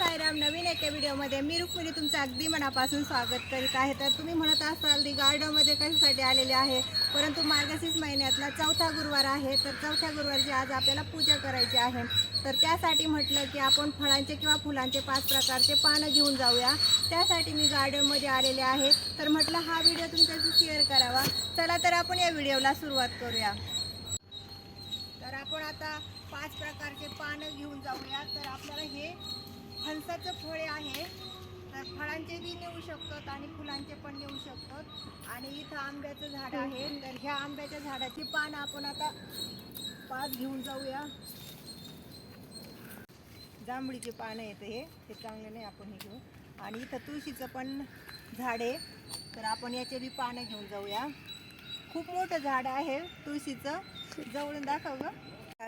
एका व्हिडिओमध्ये मी रुक्मिणी तुमचं अगदी मनापासून स्वागत करीत आहे. तर तुम्ही म्हणत असाल दी गार्डनमध्ये कशासाठी आलेले आहे? परंतु मार्गशीर्ष महिन्यातला चौथा गुरुवार आहे. तर चौथ्या गुरुवारची आज आपल्याला पूजा करायची आहे. तर त्यासाठी म्हटलं की आपण फळांचे किंवा फुलांचे पाच प्रकारचे पानं घेऊन जाऊया. त्यासाठी मी गार्डनमध्ये आलेले आहे. तर म्हटलं हा व्हिडिओ तुमच्याशी शेअर करावा. चला तर आपण या व्हिडिओला सुरुवात करूया. तर आपण आता पाच प्रकारचे पानं घेऊन जाऊया. तर आपल्याला हे फणसाचं फळे आहे. तर फळांचे बी नेऊ शकतात आणि फुलांचे पण नेऊ शकतात. आणि इथं आंब्याचं झाड आहे. तर ह्या आंब्याच्या झाडाची पानं आपण आता पाच घेऊन जाऊया. जांभळीचे पानं येतं हे. ते चांगलं नाही आपण हे घेऊ. आणि इथं तुळशीचं पण झाड आहे. तर आपण याचे बी पानं घेऊन जाऊया. खूप मोठं झाड आहे तुळशीचं. जवळून दाखव ग.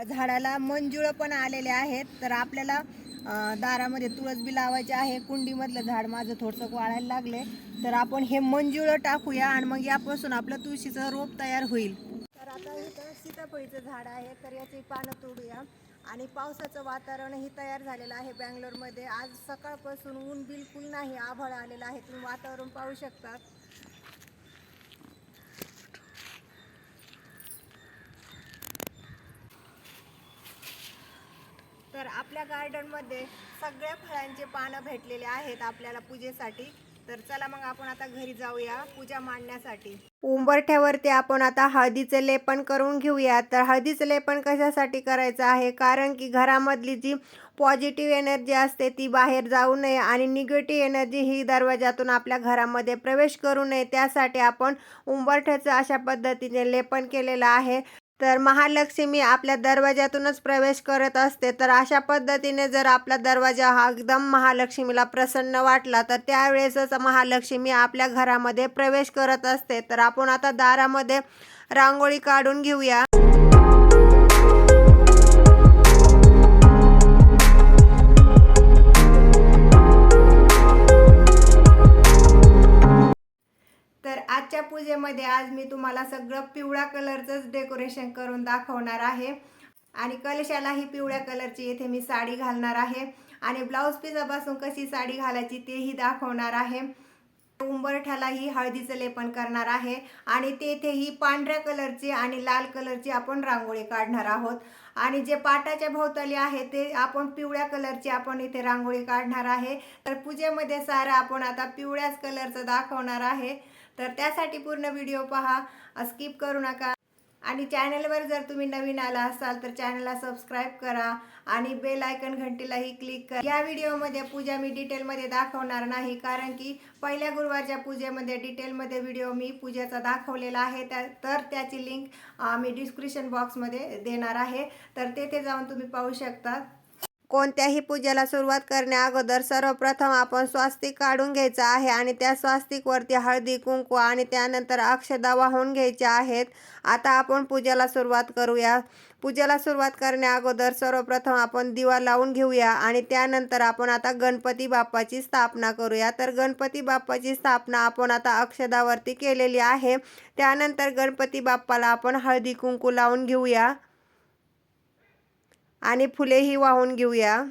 झाडाला मंजुळं पण आलेले आहेत. तर आपल्याला दारामध्ये तुळस बी लावायचे आहे कुंडीमधलं झाड माझं थोडंसं वाळायला लागले. तर आपण हे मंजुळं टाकूया आणि मग यापासून आपलं तुळशीचं रोप तयार होईल. तर आता इथं सीताफळीचं झाड आहे तर याची पानं तोडूया. आणि पावसाचं वातावरणही तयार झालेलं आहे बँगलोरमध्ये. आज सकाळपासून ऊन बिलकुल नाही आभाळ आलेलं आहे. तुम्ही वातावरण पाहू शकतात तर आपल्या गार्डनमध्ये सगळ्या फळांचे पानं भेटलेले आहेत आपल्याला पूजेसाठी. तर चला मग आपण आता घरी जाऊया पूजा मांडण्यासाठी. उंबरठ्यावरती आपण आता हळदीचे लेपन करून घेऊया. तर हळदीचं लेपन कशासाठी करायचं आहे? कारण की घरामधली जी पॉझिटिव्ह एनर्जी असते ती बाहेर जाऊ नये आणि निगेटिव्ह एनर्जी ही दरवाजातून आपल्या घरामध्ये प्रवेश करू नये. त्यासाठी आपण उंबरठ्याचं अशा पद्धतीने लेपन केलेलं आहे. तर महालक्ष्मी आपल्या दरवाज्यातूनच प्रवेश करत असते. तर अशा पद्धतीने जर आपला दरवाजा हा एकदम महालक्ष्मीला प्रसन्न वाटला तर त्यावेळेसच महालक्ष्मी आपल्या घरामध्ये प्रवेश करत असते. तर आपण आता दारामध्ये रांगोळी काढून घेऊया. सगळं पिवळ्या कलरचंच डेकोरेशन करून दाखवणार आहे. आणि कलशालाही पिवळ्या कलरची येथे मी साडी घालणार आहे. आणि ब्लाऊज पिसापासून कशी साडी घालायची तेही दाखवणार आहे. उंबरठ्यालाही हळदीचं लेपन करणार आहे. आणि तेथेही पांढऱ्या कलरची आणि लाल कलरची आपण रांगोळी काढणार आहोत. आणि जे पाटाच्या भोवताली आहे ते आपण पिवळ्या कलरची आपण इथे रांगोळी काढणार आहे. तर पूजेमध्ये सारं आपण आता पिवळ्याच कलरचं दाखवणार आहे. तर त्यासाठी पूर्ण व्हिडिओ पहा. स्किप करू नका. आणि चॅनलवर जर तुम्ही नवीन आला असाल तर चॅनलला सबस्क्राईब करा. आणि बेल आयकन घंटीलाही क्लिक करा. या व्हिडिओमध्ये पूजा मी डिटेलमध्ये दाखवणार नाही कारण की पहिल्या गुरुवारच्या पूजेमध्ये डिटेलमध्ये व्हिडिओ मी पूजेचा दाखवलेला आहे. त्या तर त्याची लिंक मी डिस्क्रिप्शन बॉक्समध्ये देणार आहे. तर तेथे जाऊन तुम्ही पाहू शकता. कोणत्याही पूजेला सुरुवात करण्या अगोदर सर्वप्रथम आपण स्वास्तिक काढून घ्यायचं आहे आणि त्या स्वास्तिकवरती हळदी कुंकू आणि त्यानंतर अक्षदा वाहून घ्यायच्या आहेत. आता आपण पूजेला सुरुवात करूया. पूजेला सुरुवात करण्या अगोदर सर्वप्रथम आपण दिवा लावून घेऊया आणि त्यानंतर आपण आता गणपती बाप्पाची स्थापना करूया. तर गणपती बाप्पाची स्थापना आपण आता अक्षदावरती केलेली आहे. त्यानंतर गणपती बाप्पाला आपण हळदी कुंकू लावून घेऊया. आणि फुलेही वाहून घेऊया.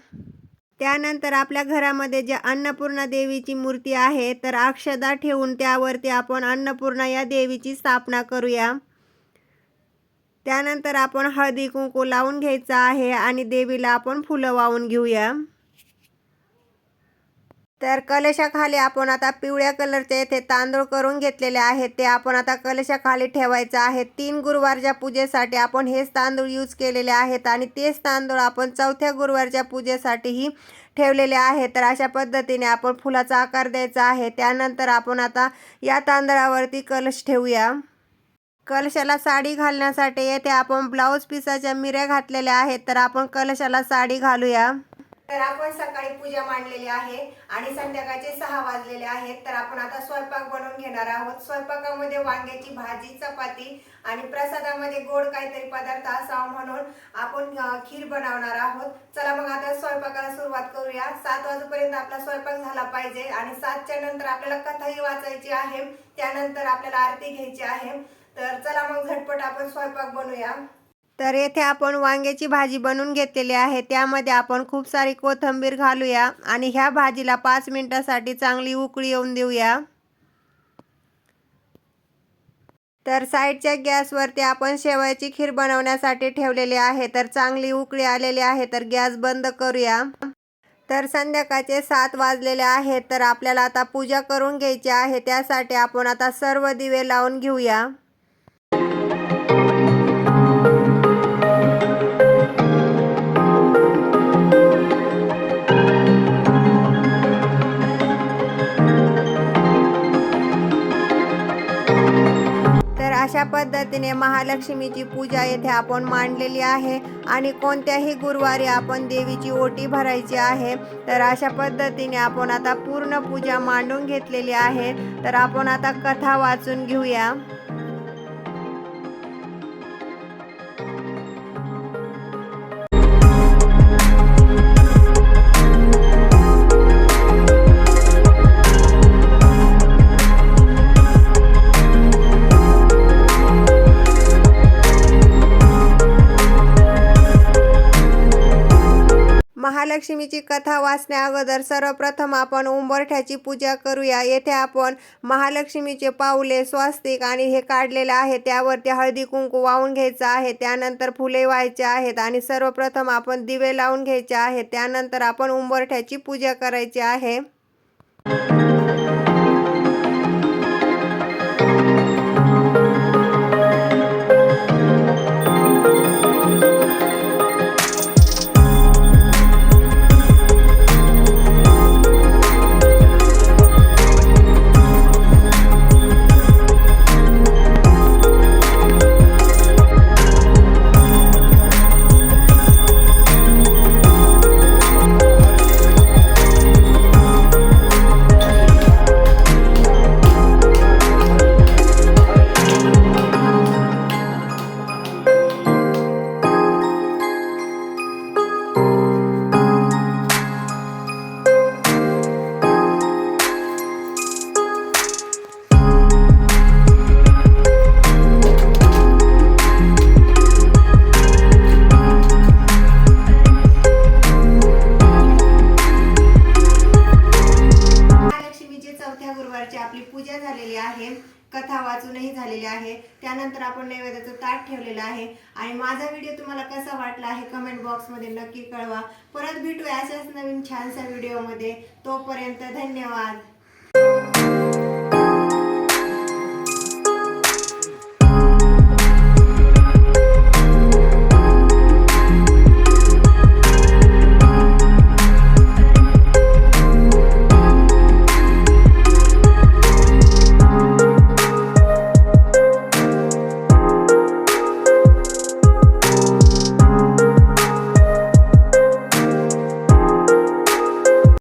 त्यानंतर आपल्या घरामध्ये जे अन्नपूर्णा देवीची मूर्ती आहे तर अक्षदा ठेवून त्यावरती आपण अन्नपूर्णा या देवीची स्थापना करूया. त्यानंतर आपण हळदी कुंकू लावून घ्यायचं आहे आणि देवीला आपण फुलं वाहून घेऊया. तर कलशाखाली आपण आता पिवळ्या कलरचे येथे तांदूळ करून घेतलेले आहेत. ते आपण आता कलशाखाली ठेवायचं आहे. तीन गुरुवारच्या पूजेसाठी आपण हेच तांदूळ यूज केलेले आहेत आणि तेच तांदूळ आपण चौथ्या गुरुवारच्या पूजेसाठीही ठेवलेले आहे. तर अशा पद्धतीने आपण फुलाचा आकार द्यायचा आहे. त्यानंतर आपण आता या तांदळावरती कलश ठेवूया. कलशाला साडी घालण्यासाठी येथे आपण ब्लाऊज पिसाच्या मिऱ्या घातलेल्या आहेत. तर आपण कलशाला साडी घालूया. तर आपण सकाळी पूजा मांडलेली आहे आणि संध्याकाळचे सहा वाजलेले आहेत. तर आपण आता स्वयंपाक बनवून घेणार आहोत. स्वयंपाकामध्ये वांग्याची भाजी चपाती आणि प्रसादामध्ये गोड काहीतरी पदार्थ असावा म्हणून आपण खीर बनवणार आहोत. चला मग आता स्वयंपाकाला सुरुवात करूया. सात वाजेपर्यंत आपला स्वयंपाक झाला पाहिजे आणि सातच्या नंतर आपल्याला कथाही वाचायची आहे. त्यानंतर आपल्याला आरती घ्यायची आहे. तर चला मग झटपट आपण स्वयंपाक बनवूया. तर येथे आपण वांग्याची भाजी बनवून घेतलेली आहे. त्यामध्ये आपण खूप सारी कोथिंबीर घालूया आणि ह्या भाजीला पाच मिनिटासाठी चांगली उकळी येऊन देऊया. तर साईडच्या गॅसवरती आपण शेवयाची खीर बनवण्यासाठी ठेवलेली आहे. तर चांगली उकळी आलेली आहे. तर गॅस बंद करूया. तर संध्याकाळचे सात वाजलेले आहेत तर आपल्याला आता पूजा करून घ्यायची आहे. त्यासाठी आपण आता सर्व दिवे लावून घेऊया. अशा पद्धतीने महालक्ष्मीची पूजा येथे आपण मांडलेली आहे आणि कोणत्याही गुरुवारी आपण देवीची ओटी भरायची आहे तर अशा पद्धतीने आपण आता पूर्ण पूजा मांडून घेतलेली आहे. तर आपण आता कथा वाचून घेऊया. महालक्ष्मीची कथा वाचण्या अगोदर सर्वप्रथम आपण उंबरठ्याची पूजा करूया. येथे आपण महालक्ष्मीचे पाऊले स्वास्तिक आणि हे काढलेले आहे. त्यावरती हळदी कुंकू वाहून घ्यायचं आहे. त्यानंतर फुले व्हायचे आहेत आणि सर्वप्रथम आपण दिवे लावून घ्यायचे आहेत. त्यानंतर आपण उंबरठ्याची पूजा करायची आहे. वाचूनही झालेले आहे. त्यानंतर आपण नैवेद्याचं ताट ठेवलेलं आहे. आणि माझा व्हिडिओ तुम्हाला कसा वाटला आहे कमेंट बॉक्समध्ये नक्की कळवा. परत भेटूया अशाच नवीन छानशा व्हिडिओमध्ये. तोपर्यंत धन्यवाद.